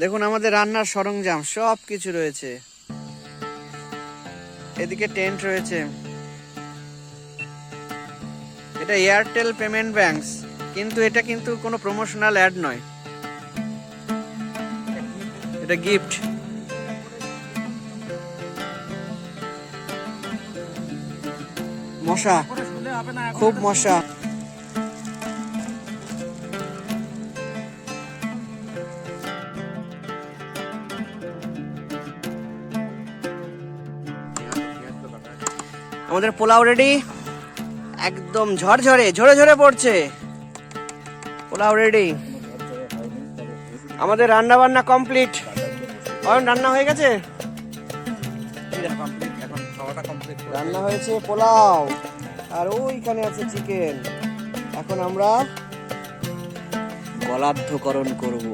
দেখুন, আমাদের রান্নার সরঞ্জাম সব কিছু রয়েছে। এদিকে টেন্ট রয়েছে। এটা এয়ারটেল পেমেন্ট ব্যাংকস, কিন্তু এটা কিন্তু কোনো প্রমোশনাল অ্যাড নয়। এটা গিফট মশা। খুব মশা। আমাদের পোলাও রেডি একদম ঝরঝরে ঝরে ঝরে পড়ছে। পোলাও রেডি আমাদের রান্না বান্না কমপ্লিট অয়ন, রান্না হয়ে গেছে? রান্না হয়েছে পোলাও। আর ওইখানে আছে চিকেন এখন আমরা গলাদ্ধকরণ করব।